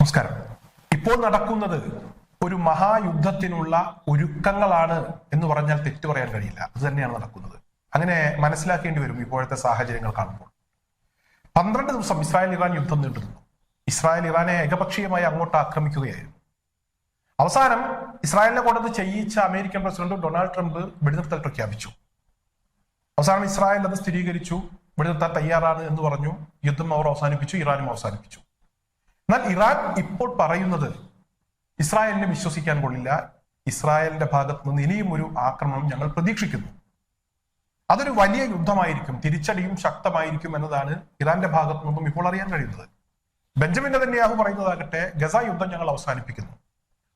നമസ്കാരം. ഇപ്പോൾ നടക്കുന്നത് ഒരു മഹായുദ്ധത്തിനുള്ള ഒരുക്കങ്ങളാണ് എന്ന് പറഞ്ഞാൽ തെറ്റു പറയാൻ കഴിയില്ല. അത് തന്നെയാണ് നടക്കുന്നത്. അങ്ങനെ മനസ്സിലാക്കേണ്ടി വരും ഇപ്പോഴത്തെ സാഹചര്യങ്ങൾ കാണുമ്പോൾ. പന്ത്രണ്ട് ദിവസം ഇസ്രായേൽ ഇറാൻ യുദ്ധം നീണ്ടിരുന്നു ഇസ്രായേൽ ഇറാനെ ഏകപക്ഷീയമായി അങ്ങോട്ട് ആക്രമിക്കുകയായിരുന്നു. അവസാനം ഇസ്രായേലിനെ കൊണ്ടത് ചെയ്യിച്ച അമേരിക്കൻ പ്രസിഡന്റ് ഡൊണാൾഡ് ട്രംപ് വെടിനിർത്തൽ പ്രഖ്യാപിച്ചു. അവസാനം ഇസ്രായേൽ അത് സ്ഥിരീകരിച്ചു. വെടിനിർത്താൻ തയ്യാറാണ് എന്ന് പറഞ്ഞു. യുദ്ധം അവർ അവസാനിപ്പിച്ചു. ഇറാനും അവസാനിപ്പിച്ചു. എന്നാൽ ഇറാൻ ഇപ്പോൾ പറയുന്നത് ഇസ്രായേലിനെ വിശ്വസിക്കാൻ കൊള്ളില്ല ഇസ്രായേലിന്റെ ഭാഗത്ത് നിന്ന് ഇനിയും ഒരു ആക്രമണം ഞങ്ങൾ പ്രതീക്ഷിക്കുന്നു. അതൊരു വലിയ യുദ്ധമായിരിക്കും തിരിച്ചടിയും ശക്തമായിരിക്കും എന്നതാണ് ഇറാന്റെ ഭാഗത്തു നിന്നും ഇപ്പോൾ അറിയാൻ കഴിയുന്നത്. ബെഞ്ചമിൻ നെതന്യാഹു പറയുന്നതാകട്ടെ ഗസ യുദ്ധം ഞങ്ങൾ അവസാനിപ്പിക്കുന്നു.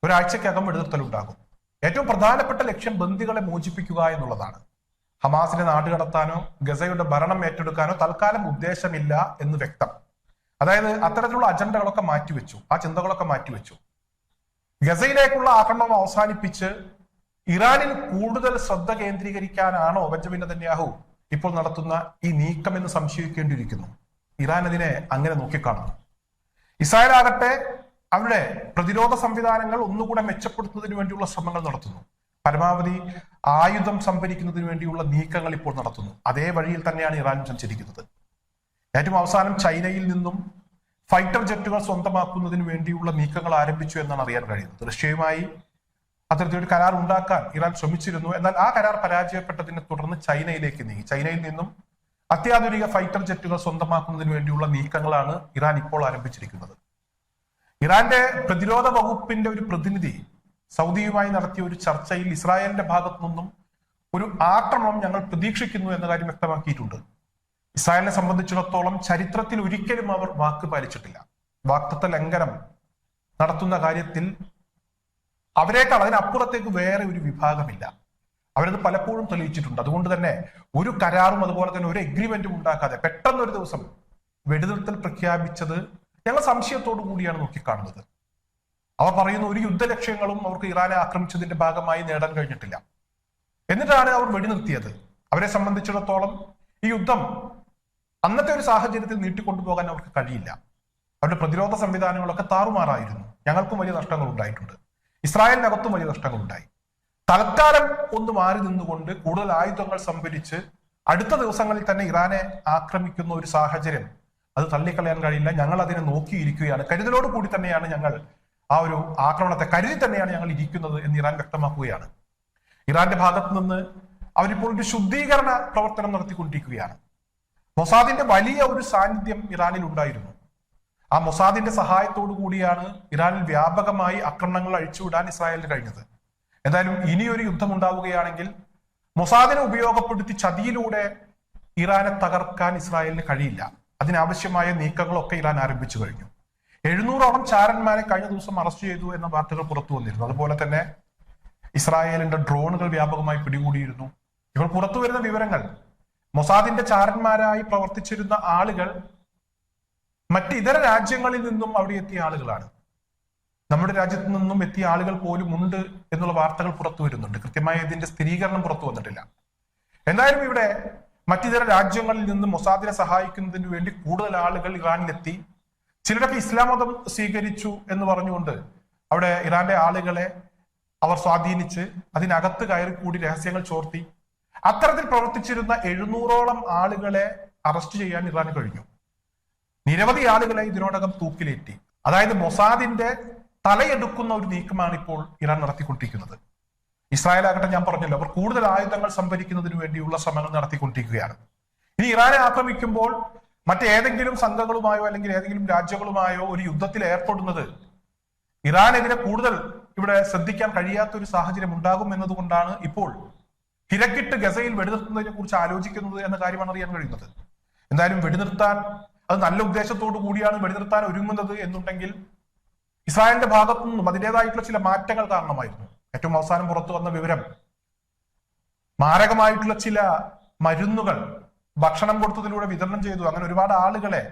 ഒരാഴ്ചക്കകം വെടിനിർത്തലുണ്ടാകും. ഏറ്റവും പ്രധാനപ്പെട്ട ലക്ഷ്യം ബന്ദികളെ മോചിപ്പിക്കുക എന്നുള്ളതാണ്. ഹമാസിനെ നാടുകടത്താനോ ഗസയുടെ ഭരണം ഏറ്റെടുക്കാനോ തൽക്കാലം ഉദ്ദേശമില്ല എന്ന് വ്യക്തം. അതായത് അത്തരത്തിലുള്ള അജണ്ടകളൊക്കെ മാറ്റിവെച്ചു ആ ചിന്തകളൊക്കെ മാറ്റിവെച്ചു. ഗസയിലേക്കുള്ള ആക്രമണം അവസാനിപ്പിച്ച് ഇറാനിൽ കൂടുതൽ ശ്രദ്ധ കേന്ദ്രീകരിക്കാനാണോ ബെഞ്ചമിൻ നെതന്യാഹു ഇപ്പോൾ നടത്തുന്ന ഈ നീക്കം എന്ന് സംശയിക്കേണ്ടിയിരിക്കുന്നു. ഇറാൻ അതിനെ അങ്ങനെ നോക്കിക്കാണുന്നു. ഇസ്രായേൽ ആകട്ടെ അവിടെ പ്രതിരോധ സംവിധാനങ്ങൾ ഒന്നുകൂടെ മെച്ചപ്പെടുത്തുന്നതിന് വേണ്ടിയുള്ള ശ്രമങ്ങൾ നടത്തുന്നു. പരമാവധി ആയുധം സംഭരിക്കുന്നതിന് വേണ്ടിയുള്ള നീക്കങ്ങൾ ഇപ്പോൾ നടത്തുന്നു. അതേ വഴിയിൽ തന്നെയാണ് ഇറാൻ സഞ്ചരിക്കുന്നത്. ഏറ്റവും അവസാനം ചൈനയിൽ നിന്നും ഫൈറ്റർ ജെറ്റുകൾ സ്വന്തമാക്കുന്നതിന് വേണ്ടിയുള്ള നീക്കങ്ങൾ ആരംഭിച്ചു എന്നാണ് അറിയാൻ കഴിയുന്നത്. റഷ്യയുമായി അത്തരത്തിലൊരു കരാർ ഉണ്ടാക്കാൻ ഇറാൻ ശ്രമിച്ചിരുന്നു. എന്നാൽ ആ കരാർ പരാജയപ്പെട്ടതിനെ തുടർന്ന് ചൈനയിലേക്ക് നീങ്ങി. ചൈനയിൽ നിന്നും അത്യാധുനിക ഫൈറ്റർ ജെറ്റുകൾ സ്വന്തമാക്കുന്നതിന് വേണ്ടിയുള്ള നീക്കങ്ങളാണ് ഇറാൻ ഇപ്പോൾ ആരംഭിച്ചിരിക്കുന്നത്. ഇറാന്റെ പ്രതിരോധ വകുപ്പിന്റെ ഒരു പ്രതിനിധി സൗദിയുമായി നടത്തിയ ഒരു ചർച്ചയിൽ ഇസ്രായേലിന്റെ ഭാഗത്തു നിന്നും ഒരു ആക്രമണം ഞങ്ങൾ പ്രതീക്ഷിക്കുന്നു എന്ന കാര്യം വ്യക്തമാക്കിയിട്ടുണ്ട്. ഇസ്രായേലിനെ സംബന്ധിച്ചിടത്തോളം ചരിത്രത്തിൽ ഒരിക്കലും അവർ വാക്ക് പാലിച്ചിട്ടില്ല. വാക്തത്വ ലംഘനം നടത്തുന്ന കാര്യത്തിൽ അവരെക്കാൾ അതിനപ്പുറത്തേക്ക് വേറെ ഒരു വിഭാഗമില്ല. അവരത് പലപ്പോഴും തെളിയിച്ചിട്ടുണ്ട്. അതുകൊണ്ട് തന്നെ ഒരു കരാറും അതുപോലെ തന്നെ ഒരു എഗ്രിമെന്റും ഉണ്ടാക്കാതെ പെട്ടെന്ന് ഒരു ദിവസം വെടിനിർത്തൽ പ്രഖ്യാപിച്ചത് ഞങ്ങൾ സംശയത്തോടു കൂടിയാണ് നോക്കിക്കാണുന്നത്. അവർ പറയുന്ന ഒരു യുദ്ധലക്ഷ്യങ്ങളും അവർക്ക് ഇറാനെ ആക്രമിച്ചതിന്റെ ഭാഗമായി നേടാൻ കഴിഞ്ഞിട്ടില്ല. എന്നിട്ടാണ് അവർ വെടിനിർത്തിയത്. അവരെ സംബന്ധിച്ചിടത്തോളം ഈ യുദ്ധം അന്നത്തെ ഒരു സാഹചര്യത്തിൽ നീട്ടിക്കൊണ്ടുപോകാൻ അവർക്ക് കഴിയില്ല. അവരുടെ പ്രതിരോധ സംവിധാനങ്ങളൊക്കെ താറുമാറായിരുന്നു. ഞങ്ങൾക്കും വലിയ നഷ്ടങ്ങൾ ഉണ്ടായിട്ടുണ്ട്. ഇസ്രായേലിനകത്തും വലിയ നഷ്ടങ്ങൾ ഉണ്ടായി. തൽക്കാലം ഒന്ന് മാറി നിന്നുകൊണ്ട് കൂടുതൽ ആയുധങ്ങൾ സംഭരിച്ച് അടുത്ത ദിവസങ്ങളിൽ തന്നെ ഇറാനെ ആക്രമിക്കുന്ന ഒരു സാഹചര്യം അത് തള്ളിക്കളയാൻ കഴിയില്ല. ഞങ്ങൾ അതിനെ നോക്കിയിരിക്കുകയാണ്. കരുതലോട് കൂടി തന്നെയാണ് ഞങ്ങൾ ആ ഒരു ആക്രമണത്തെ കരുതി തന്നെയാണ് ഞങ്ങൾ ഇരിക്കുന്നത് എന്ന് ഇറാൻ വ്യക്തമാക്കുകയാണ്. ഇറാന്റെ ഭാഗത്ത് നിന്ന് അവരിപ്പോൾ ഒരു ശുദ്ധീകരണ പ്രവർത്തനം നടത്തിക്കൊണ്ടിരിക്കുകയാണ്. മൊസാദിന്റെ വലിയ ഒരു സാന്നിധ്യം ഇറാനിൽ ഉണ്ടായിരുന്നു. ആ മൊസാദിന്റെ സഹായത്തോടു കൂടിയാണ് ഇറാനിൽ വ്യാപകമായി ആക്രമണങ്ങൾ അഴിച്ചുവിടാൻ ഇസ്രായേലിന് കഴിഞ്ഞത്. എന്തായാലും ഇനിയൊരു യുദ്ധം ഉണ്ടാവുകയാണെങ്കിൽ മൊസാദിനെ ഉപയോഗപ്പെടുത്തി ചതിയിലൂടെ ഇറാനെ തകർക്കാൻ ഇസ്രായേലിന് കഴിയില്ല. അതിനാവശ്യമായ നീക്കങ്ങളൊക്കെ ഇറാൻ ആരംഭിച്ചു കഴിഞ്ഞു. എഴുന്നൂറോളം ചാരന്മാരെ കഴിഞ്ഞ ദിവസം അറസ്റ്റ് ചെയ്തു എന്ന വാർത്തകൾ പുറത്തു വന്നിരുന്നു. അതുപോലെ തന്നെ ഇസ്രായേലിന്റെ ഡ്രോണുകൾ വ്യാപകമായി പിടികൂടിയിരുന്നു. ഇപ്പോൾ പുറത്തു വരുന്ന വിവരങ്ങൾ മൊസാദിന്റെ ചാരന്മാരായി പ്രവർത്തിച്ചിരുന്ന ആളുകൾ മറ്റ് ഇതര രാജ്യങ്ങളിൽ നിന്നും അവിടെ എത്തിയ ആളുകളാണ്. നമ്മുടെ രാജ്യത്തു നിന്നും എത്തിയ ആളുകൾ പോലും ഉണ്ട് എന്നുള്ള വാർത്തകൾ പുറത്തു വരുന്നുണ്ട്. കൃത്യമായി ഇതിന്റെ സ്ഥിരീകരണം പുറത്തു വന്നിട്ടില്ല. എന്തായാലും ഇവിടെ മറ്റിതര രാജ്യങ്ങളിൽ നിന്നും മൊസാദിനെ സഹായിക്കുന്നതിന് വേണ്ടി കൂടുതൽ ആളുകൾ ഇറാനിലെത്തി. ചിലരൊക്കെ ഇസ്ലാം മതം സ്വീകരിച്ചു എന്ന് പറഞ്ഞുകൊണ്ട് അവിടെ ഇറാന്റെ ആളുകളെ അവർ സ്വാധീനിച്ച് അതിനകത്ത് കയറി കൂടി രഹസ്യങ്ങൾ ചോർത്തി. അത്തരത്തിൽ പ്രവർത്തിച്ചിരുന്ന എഴുന്നൂറോളം ആളുകളെ അറസ്റ്റ് ചെയ്യാൻ ഇറാന് കഴിഞ്ഞു. നിരവധി ആളുകളെ ഇതിനോടകം തൂക്കിലേറ്റി. അതായത് മൊസാദിന്റെ തലയെടുക്കുന്ന ഒരു നീക്കമാണ് ഇപ്പോൾ ഇറാൻ നടത്തിക്കൊണ്ടിരിക്കുന്നത്. ഇസ്രായേൽ ആകട്ടെ ഞാൻ പറഞ്ഞല്ലോ അവർ കൂടുതൽ ആയുധങ്ങൾ സംഭരിക്കുന്നതിന് വേണ്ടിയുള്ള ശ്രമങ്ങൾ നടത്തിക്കൊണ്ടിരിക്കുകയാണ്. ഇനി ഇറാനെ ആക്രമിക്കുമ്പോൾ മറ്റേതെങ്കിലും സംഘങ്ങളുമായോ അല്ലെങ്കിൽ ഏതെങ്കിലും രാജ്യങ്ങളുമായോ ഒരു യുദ്ധത്തിൽ ഏർപ്പെടുന്നത് ഇറാനെതിരെ കൂടുതൽ ഇവിടെ ശ്രദ്ധിക്കാൻ കഴിയാത്ത ഒരു സാഹചര്യം ഉണ്ടാകും എന്നതുകൊണ്ടാണ് ഇപ്പോൾ തിരക്കിട്ട് ഗസയിൽ വെടിനിർത്തുന്നതിനെ കുറിച്ച് ആലോചിക്കുന്നത് എന്ന കാര്യമാണ് അറിയാൻ കഴിയുന്നത്. എന്തായാലും വെടിനിർത്താൻ അത് നല്ല ഉദ്ദേശത്തോടു കൂടിയാണ് വെടിനിർത്താൻ ഒരുങ്ങുന്നത് എന്നുണ്ടെങ്കിൽ ഇസ്രായേലിന്റെ ഭാഗത്തു നിന്നും അതിന്റെതായിട്ടുള്ള ചില മാറ്റങ്ങൾ കാരണമായിരുന്നു. ഏറ്റവും അവസാനം പുറത്തു വന്ന വിവരം മാരകമായിട്ടുള്ള ചില മരുന്നുകൾ ഭക്ഷണം കൊടുത്തതിലൂടെ വിതരണം ചെയ്തു. അങ്ങനെ ഒരുപാട് ആളുകളെ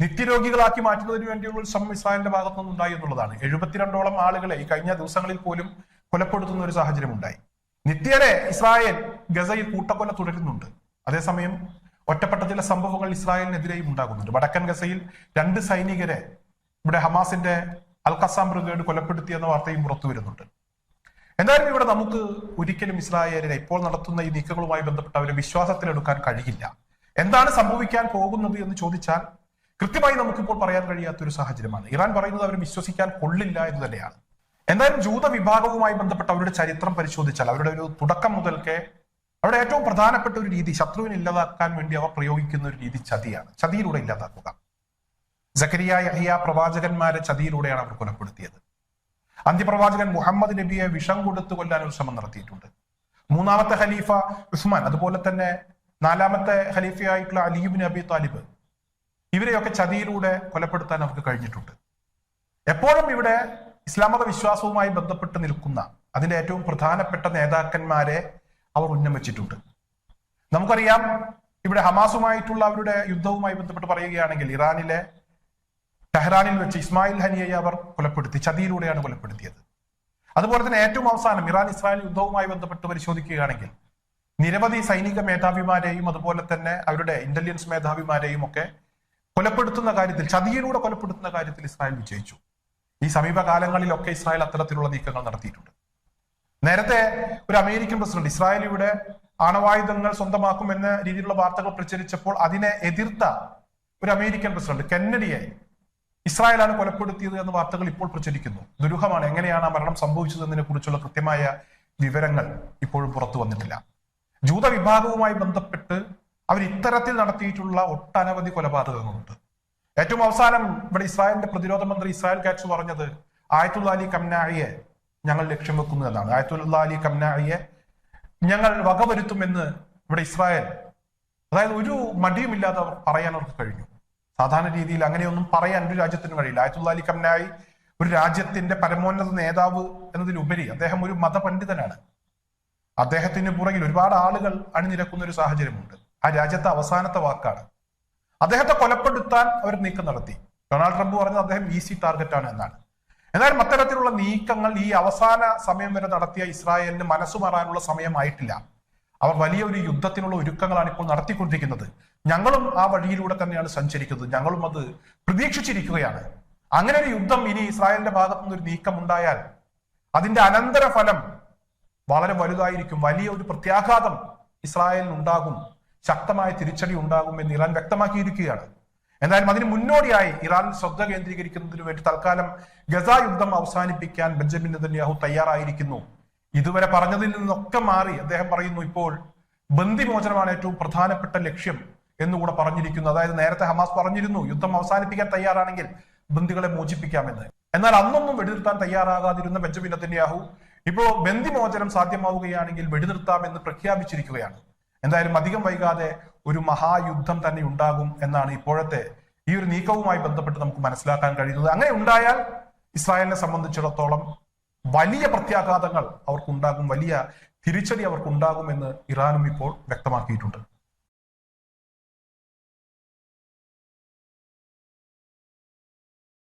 നിത്യരോഗികളാക്കി മാറ്റുന്നതിന് വേണ്ടിയുള്ള ഒരു ശ്രമം ഇസ്രായേലിന്റെ ഭാഗത്തു നിന്നുണ്ടായി എന്നുള്ളതാണ്. എഴുപത്തിരണ്ടോളം ആളുകളെ ഈ കഴിഞ്ഞ ദിവസങ്ങളിൽ പോലും കൊലപ്പെടുത്തുന്ന ഒരു സാഹചര്യം ഉണ്ടായി നിത്യരെ ഇസ്രായേൽ ഗസയിൽ കൂട്ടക്കൊല തുടരുന്നുണ്ട്. അതേസമയം ഒറ്റപ്പെട്ട ചില സംഭവങ്ങൾ ഇസ്രായേലിനെതിരെയും ഉണ്ടാകുന്നുണ്ട്. വടക്കൻ ഗസയിൽ രണ്ട് സൈനികരെ ഇവിടെ ഹമാസിന്റെ അൽ ഖസാം ബ്രിഗേഡ് കൊലപ്പെടുത്തിയെന്ന വാർത്തയും പുറത്തു വരുന്നുണ്ട്. എന്തായാലും ഇവിടെ നമുക്ക് ഒരിക്കലും ഇസ്രായേലിനെ ഇപ്പോൾ നടത്തുന്ന ഈ നീക്കങ്ങളുമായി ബന്ധപ്പെട്ട് അവരെ വിശ്വാസത്തിലെടുക്കാൻ കഴിയില്ല. എന്താണ് സംഭവിക്കാൻ പോകുന്നത് എന്ന് ചോദിച്ചാൽ കൃത്യമായി നമുക്കിപ്പോൾ പറയാൻ കഴിയാത്ത ഒരു സാഹചര്യമാണ്. ഇറാൻ പറയുന്നത് അവരെ വിശ്വസിക്കാൻ കൊള്ളില്ല എന്ന് തന്നെയാണ്. എന്തായാലും ജൂത വിഭാഗവുമായി ബന്ധപ്പെട്ട അവരുടെ ചരിത്രം പരിശോധിച്ചാൽ അവരുടെ ഒരു തുടക്കം മുതൽക്കേ അവരുടെ ഏറ്റവും പ്രധാനപ്പെട്ട ഒരു രീതി ശത്രുവിനെ ഇല്ലാതാക്കാൻ വേണ്ടി അവർ പ്രയോഗിക്കുന്ന ഒരു രീതി ചതിയാണ്. ചതിയിലൂടെ ഇല്ലാതാക്കുക. ജക്കരിയ യഹിയ പ്രവാചകന്മാരെ ചതിയിലൂടെയാണ് അവർ കൊലപ്പെടുത്തിയത്. അന്ത്യപ്രവാചകൻ മുഹമ്മദ് നബിയെ വിഷം കൊടുത്തു കൊല്ലാൻ ഒരു ശ്രമം നടത്തിയിട്ടുണ്ട്. മൂന്നാമത്തെ ഖലീഫ ഉസ്മാൻ അതുപോലെ തന്നെ നാലാമത്തെ ഖലീഫയായിട്ടുള്ള അലീബിൻ അബി താലിബ് ഇവരെയൊക്കെ ചതിയിലൂടെ കൊലപ്പെടുത്താൻ അവർക്ക് കഴിഞ്ഞിട്ടുണ്ട്. എപ്പോഴും ഇവിടെ ഇസ്ലാം മത വിശ്വാസവുമായി ബന്ധപ്പെട്ട് നിൽക്കുന്ന അതിന്റെ ഏറ്റവും പ്രധാനപ്പെട്ട നേതാക്കന്മാരെ അവർ ഉന്നമിച്ചിട്ടുണ്ട് നമുക്കറിയാം ഇവിടെ ഹമാസുമായിട്ടുള്ള അവരുടെ യുദ്ധവുമായി ബന്ധപ്പെട്ട് പറയുകയാണെങ്കിൽ ഇറാനിലെ ടെഹ്റാനിൽ വെച്ച് ഇസ്മായിൽ ഹനിയയെ അവർ കൊലപ്പെടുത്തി ചതിയിലൂടെയാണ് കൊലപ്പെടുത്തിയത്. അതുപോലെ തന്നെ ഏറ്റവും അവസാനം ഇറാൻ ഇസ്രായേൽ യുദ്ധവുമായി ബന്ധപ്പെട്ട് പരിശോധിക്കുകയാണെങ്കിൽ നിരവധി സൈനിക മേധാവിമാരെയും അതുപോലെ തന്നെ അവരുടെ ഇന്റലിജൻസ് മേധാവിമാരെയും ഒക്കെ കൊലപ്പെടുത്തുന്ന കാര്യത്തിൽ ചതിയിലൂടെ കൊലപ്പെടുത്തുന്ന കാര്യത്തിൽ ഇസ്രായേൽ വിജയിച്ചു. ഈ സമീപകാലങ്ങളിലൊക്കെ ഇസ്രായേൽ അത്തരത്തിലുള്ള നീക്കങ്ങൾ നടത്തിയിട്ടുണ്ട്. നേരത്തെ ഒരു അമേരിക്കൻ പ്രസിഡന്റ് ഇസ്രായേൽ ഇവിടെ ആണവായുധങ്ങൾ സ്വന്തമാക്കും എന്ന രീതിയിലുള്ള വാർത്തകൾ പ്രചരിച്ചപ്പോൾ അതിനെ എതിർത്ത ഒരു അമേരിക്കൻ പ്രസിഡന്റ് കെന്നഡിയെ ഇസ്രായേലാണ് കൊലപ്പെടുത്തിയത് എന്ന വാർത്തകൾ ഇപ്പോൾ പ്രചരിക്കുന്നു. ദുരൂഹമാണ്. എങ്ങനെയാണ് ആ മരണം സംഭവിച്ചതെന്നതിനെ കുറിച്ചുള്ള കൃത്യമായ വിവരങ്ങൾ ഇപ്പോഴും പുറത്തു വന്നിട്ടില്ല. ജൂത വിഭാഗവുമായി ബന്ധപ്പെട്ട് അവർ ഇത്തരത്തിൽ നടത്തിയിട്ടുള്ള ഒട്ടനവധി കൊലപാതകങ്ങളുണ്ട്. ഏറ്റവും അവസാനം ഇവിടെ ഇസ്രായേലിന്റെ പ്രതിരോധ മന്ത്രി ഇസ്രായേൽ കാറ്റ്സ് പറഞ്ഞത് ആയത്തുള്ള അലി കംനായിയെ ഞങ്ങൾ ലക്ഷ്യം വെക്കുന്നു എന്നാണ്. ആയത്തുള്ള അലി കംനായിയെ ഞങ്ങൾ വകവരുത്തുമെന്ന് ഇവിടെ ഇസ്രായേൽ അതായത് ഒരു മടിയുമില്ലാതെ അവർ പറയാൻ അവർക്ക് കഴിഞ്ഞു. സാധാരണ രീതിയിൽ അങ്ങനെയൊന്നും പറയാൻ ഒരു രാജ്യത്തിന് കഴിയില്ല. ആയത്തുള്ള അലി കംനായി ഒരു രാജ്യത്തിന്റെ പരമോന്നത നേതാവ് എന്നതിലുപരി അദ്ദേഹം ഒരു മതപണ്ഡിതനാണ്. അദ്ദേഹത്തിന് പുറകിൽ ഒരുപാട് ആളുകൾ അണിനിരക്കുന്ന ഒരു സാഹചര്യമുണ്ട്. ആ രാജ്യത്തെ അവസാനത്തെ വാക്കാണ്. അദ്ദേഹത്തെ കൊലപ്പെടുത്താൻ അവർ നീക്കം നടത്തി. ഡൊണാൾഡ് ട്രംപ് പറഞ്ഞത് അദ്ദേഹം ഈസി ടാർഗറ്റ് ആണ് എന്നാണ്. എന്നാൽ അത്തരത്തിലുള്ള നീക്കങ്ങൾ ഈ അവസാന സമയം വരെ നടത്തിയ ഇസ്രായേലിന് മനസ്സു മാറാനുള്ള സമയമായിട്ടില്ല. അവർ വലിയ ഒരു യുദ്ധത്തിനുള്ള ഒരുക്കങ്ങളാണ് ഇപ്പോൾ നടത്തിക്കൊണ്ടിരിക്കുന്നത്. ഞങ്ങളും ആ വഴിയിലൂടെ തന്നെയാണ് സഞ്ചരിക്കുന്നത്. ഞങ്ങളും അത് പ്രതീക്ഷിച്ചിരിക്കുകയാണ്. അങ്ങനെ ഒരു യുദ്ധം ഇനി ഇസ്രായേലിന്റെ ഭാഗത്തു നിന്ന് ഒരു നീക്കം ഉണ്ടായാൽ അതിന്റെ അനന്തരഫലം വളരെ വലുതായിരിക്കും. വലിയ ഒരു പ്രത്യാഘാതം ഇസ്രായേലിന് ഉണ്ടാകും. ശക്തമായ തിരിച്ചടി ഉണ്ടാകും എന്ന് ഇറാൻ വ്യക്തമാക്കിയിരിക്കുകയാണ്. എന്തായാലും അതിന് മുന്നോടിയായി ഇറാൻ ശ്രദ്ധ കേന്ദ്രീകരിക്കുന്നതിന് വേണ്ടി തൽക്കാലം ഗസ യുദ്ധം അവസാനിപ്പിക്കാൻ ബെഞ്ചമിൻ നെതന്യാഹു തയ്യാറായിരിക്കുന്നു. ഇതുവരെ പറഞ്ഞതിൽ നിന്നൊക്കെ മാറി അദ്ദേഹം പറയുന്നു ഇപ്പോൾ ബന്ദിമോചനമാണ് ഏറ്റവും പ്രധാനപ്പെട്ട ലക്ഷ്യം എന്നുകൂടെ പറഞ്ഞിരിക്കുന്നു. അതായത് നേരത്തെ ഹമാസ് പറഞ്ഞിരുന്നു യുദ്ധം അവസാനിപ്പിക്കാൻ തയ്യാറാണെങ്കിൽ ബന്ദികളെ മോചിപ്പിക്കാമെന്ന്. എന്നാൽ അന്നൊന്നും വെടിനിർത്താൻ തയ്യാറാകാതിരുന്ന ബെഞ്ചമിൻ നെതന്യാഹു ഇപ്പോൾ ബന്ദിമോചനം സാധ്യമാവുകയാണെങ്കിൽ വെടിനിർത്താമെന്ന് പ്രഖ്യാപിച്ചിരിക്കുകയാണ്. എന്തായാലും അധികം വൈകാതെ ഒരു മഹായുദ്ധം തന്നെ ഉണ്ടാകും എന്നാണ് ഇപ്പോഴത്തെ ഈ ഒരു നീക്കവുമായി ബന്ധപ്പെട്ട് നമുക്ക് മനസ്സിലാക്കാൻ കഴിയുന്നത്. അങ്ങനെ ഉണ്ടായാൽ ഇസ്രായേലിനെ സംബന്ധിച്ചിടത്തോളം വലിയ പ്രത്യാഘാതങ്ങൾ അവർക്കുണ്ടാകും വലിയ തിരിച്ചടി അവർക്കുണ്ടാകുമെന്ന് ഇറാനും ഇപ്പോൾ വ്യക്തമാക്കിയിട്ടുണ്ട്.